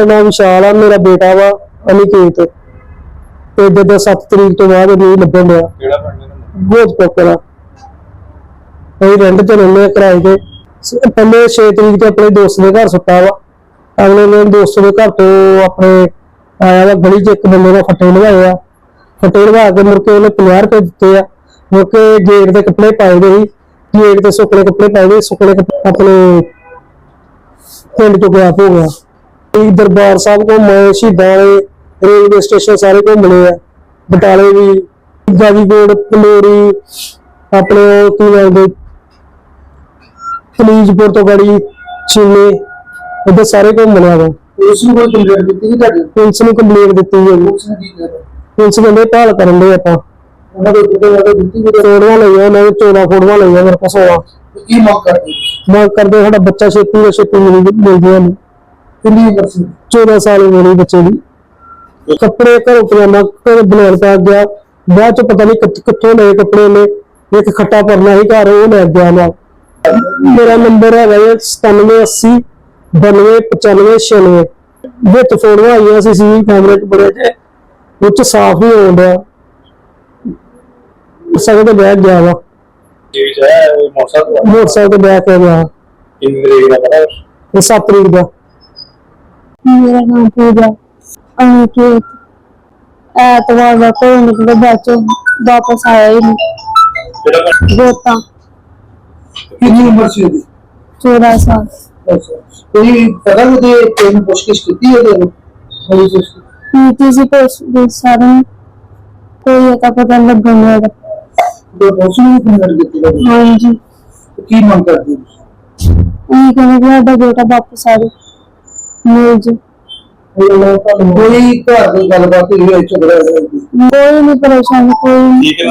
ਨਾਮ ਵਿਸ਼ਾਲ ਆ ਮੇਰਾ ਬੇਟਾ ਵਾ ਅਨਿਕੇਤ। ਤੇ ਜਦੋਂ 7 ਤਰੀਕ ਤੋਂ ਬਾਅਦ ਨਹੀਂ ਲੱਭਣ ਡਿਆ। ਕਿਹੜਾ ਪਿੰਡ ਬਹੁਤ ਪੋਕਰਾ ਅਸੀਂ ਰੈਂਟ ਤੇ ਰਹਿੰਦੇ ਆ ਕਿਰਾਏ ਤੇ। ਸ- ਪਹਿਲੇ 6 ਤਰੀਕ ਤੇ ਆਪਣੇ ਦੋਸਤ ਦੇ ਘਰ ਸੁੱਤਾ ਵਾ। ਅਗਲੇ ਦਿਨ ਦੋਸਤ ਦੇ ਘਰ ਤੋਂ ਆਪਣੇ ਆਇਆ ਵਾ ਗਲੀ 'ਚ ਇੱਕ ਬੰਦੇ ਦਾ ਫੱਟੇ ਲਵਾਏ ਆ। ਫੱਟੇ ਲਵਾ ਕੇ ਮੁੜ ਕੇ ਉਹਨੇ 50 ਰੁਪਏ ਦਿੱਤੇ ਆ। ਮੁੜ ਕੇ ਗੇਟ ਦੇ ਕੱਪੜੇ ਪਾਏ ਦੇ ਸੀ। ਗੇਟ ਤੇ ਸੁੱਕਣੇ ਕੱਪੜੇ ਪਾਏ ਦੇ ਸੁੱਕਣੇ ਕੱਪੜੇ ਆਪਣੇ ਪਿੰਡ ਤੋਂ ਗਿਆ ਹੋ ਗਿਆ ਇਹ ਦਰਬਾਰ ਸਾਹਿਬ ਘੁੰਮੇ ਸ਼ਹੀਦਾਂ ਵਾਲੇ ਰੇਲਵੇ ਸਟੇਸ਼ਨ ਸਾਰੇ ਘੁੰਮਣੇ ਆ। ਬਟਾਲੇ ਵੀ ਗਾਜੀਪੁਰ ਪਲੋਰੀ ਆਪਣੇ ਕੀ ਨਾਮ ਕਲੀਜਪੁਰ ਤੋਂ ਗੜੀ ਚੀਨੇ ਇੱਧਰ ਸਾਰੇ ਘੁੰਮਣੇ ਆ ਉਸ ਨੂੰ ਕੋਈ ਕੰਪਲੇਂਟ ਦਿੱਤੀ ਸੀ ਤੁਹਾਡੇ? ਪੁਲਿਸ ਨੂੰ ਕੰਪਲੇਂਟ ਦਿੱਤੀ ਹੈ ਜੀ। ਉਸ ਨੇ ਕੀ ਕੀਤਾ ਪੁਲਿਸ ਕਹਿੰਦੇ ਭਾਲ ਕਰਨ ਦੇ ਆਪਾਂ। ਉਹਨਾਂ ਦੇ ਕਿਤੇ ਵਾਲੇ ਦਿੱਤੀ ਵੀ ਲਈਆਂ ਦੇ 14 ਫੋਟੋਆਂ ਲਈਆਂ ਮੇਰੇ ਕੋਲ 16 ਕੀ ਮੰਗ ਕਰਦੇ? ਮੰਗ ਕਰਦੇ ਸਾਡਾ ਬੱਚਾ ਛੇਤੀ ਤੋਂ ਛੇਤੀ ਮਿਲ ਮਿਲਦੀਆਂ ਨੇ ਕਿੰਨੀ ਉਮਰ ਸੀ? 14 ਸਾਲ ਉਮਰ ਦੀ ਬੱਚੇ ਦੀ। ਕੱਪੜੇ ਘਰੋਂ ਪਜਾਮਾ ਘਰ ਬਣਾਉਣ ਪਾ ਗਿਆ। ਬਾਅਦ ਚ ਪਤਾ ਨਹੀਂ ਕਿੱਥ- ਲਏ ਕੱਪੜੇ ਨੇ ਇੱਕ ਖੱਟਾ ਪਰਨਾ ਹੀ ਘਰ ਉਹ ਲੈ ਗਿਆ ਨਾਲ ਮੇਰਾ ਨੰਬਰ ਹੈਗਾ ਹੈ 9780 9295 ਵਿੱਚ ਫੋਟੋਆਂ ਆਈਆਂ ਸੀ ਸੀ ਕੈਮਰੇ 'ਚ ਬੜੇ 'ਚ ਸਾਫ਼ ਹੀ ਹੋਣ ਡਿਆ। ਸਗੋਂ ਤੇ ਬੈਠ ਗਿਆ ਵਾ। ਜੀ ਜੀ ਹੈ ਮੋਟਰਸਾਈਕਲ ਤੇ ਬੈਠ ਗਿਆ। ਇਹ 7 ਤਰੀਕ ਦਾ। ਮੇਰਾ ਨਾਮ ਪੂਜਾ। ਅਨਿਕੇਤ ਐਤਵਾਰ ਦਾ ਕੋਈ ਨਿਕਲੇ ਬਾਅਦ ਚੋਂ ਵਾਪਸ ਆਇਆ ਹੀ ਨਹੀਂ ਕਿਹੜਾ ਪਿੰਡ ਗੋਤਾ। ਕਿੰਨੀ ਉਮਰ ਸੀ ਉਹਦੀ? 14 ਸਾਲ। ਅੱਛਾ ਕੋਈ ਪਤਾ ਨਹੀਂ ਤੇ ਕੋਈ ਪੁੱਛਗਿੱਛ ਕੀਤੀ ਉਹਦੇ ਨੂੰ ਪੁਲਿਸ ਨੇ? ਨੀਤੀ ਸੀ ਦੇ ਸਾਰੇ। ਕੋਈ ਅਤਾ ਪਤਾ ਨਹੀਂ ਲੱਗਣ ਲੱਗਾ ਕੋਈ ਪੁਲਿਸ ਨੂੰ ਕੰਪਲੇਂਟ ਕੀਤੀ ਉਹਦੀ? ਹਾਂਜੀ। ਤੇ ਕੀ ਮੰਗ ਕਰਦੇ ਹੋ ਇਹ ਕਹਿੰਦੇ ਕਿ ਸਾਡਾ ਬੇਟਾ ਵਾਪਸ ਆ ਜਾਏ ਮਿਲ ਜੇ ਕੋਈ ਘਰ ਦੀ ਗੱਲਬਾਤ ਹੋਈ ਹੈ ਝਗੜਾ ਹੋਇਆ ਕੋਈ ਨਹੀਂ ਪਰੇਸ਼ਾਨ ਕੋਈ ਨੀ। ਠੀਕ ਹੈ